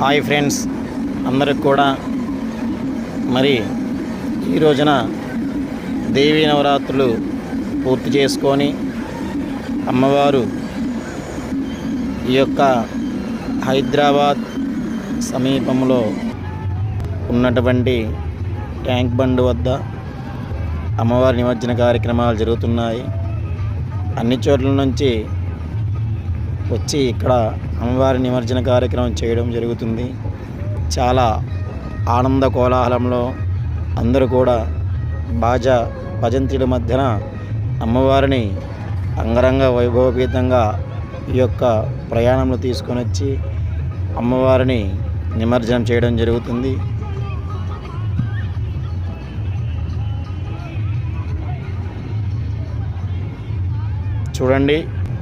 Hi friends. అందరికి కూడా మరి ఈ రోజున దేవీ నవరాత్రులు పూర్తి చేసుకొని అమ్మవారు ఈ యొక్క హైదరాబాద్ సమీపంలో ఉన్నటువంటి ట్యాంక్ బండ్ వద్ద అమ్మవారి నిమజ్జన కార్యక్రమాలు జరుగుతున్నాయి. అన్ని చోట్ల నుంచి వచ్చి ఇక్కడ అమ్మవారి నిమజ్జన కార్యక్రమం చేయడం జరుగుతుంది. చాలా ఆనంద కోలాహలంలో అందరూ కూడా బాజా భజంత్రుల మధ్యన అమ్మవారిని అంగరంగ వైభవపేతంగా ఈ యొక్క ప్రయాణంలో తీసుకొని వచ్చి అమ్మవారిని నిమజ్జనం చేయడం జరుగుతుంది. చూడండి.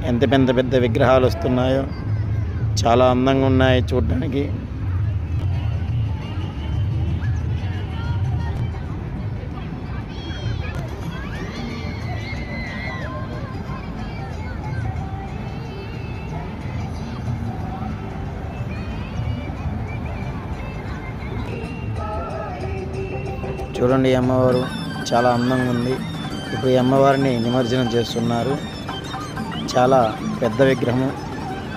ఎంత పెద్ద పెద్ద విగ్రహాలు వస్తున్నాయో చాలా అందంగా ఉన్నాయి చూడడానికి. చూడండి అమ్మవారు చాలా అందంగా ఉంది. ఇప్పుడు ఈ అమ్మవారిని నిమజ్జనం చేస్తున్నారు. చాలా పెద్ద విగ్రహము.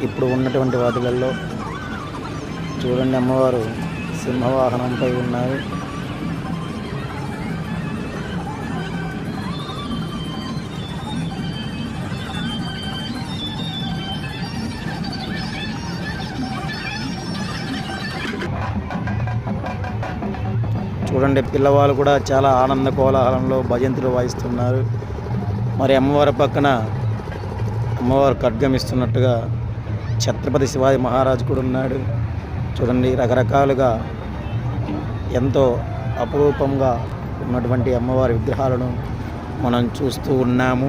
ఇప్పుడు ఉన్నటువంటి వాటిలలో చూడండి అమ్మవారు సింహవాహనంపై ఉన్నారు. చూడండి పిల్లవాళ్ళు కూడా చాలా ఆనంద కోలాహలంలో భజంతులు వాయిస్తున్నారు. మరి అమ్మవారి పక్కన అమ్మవారు ఖడ్గం ఇస్తున్నట్టుగా ఛత్రపతి శివాజీ మహారాజు కూడా ఉన్నాడు. చూడండి రకరకాలుగా ఎంతో అపురూపంగా ఉన్నటువంటి అమ్మవారి విగ్రహాలను మనం చూస్తూ ఉన్నాము.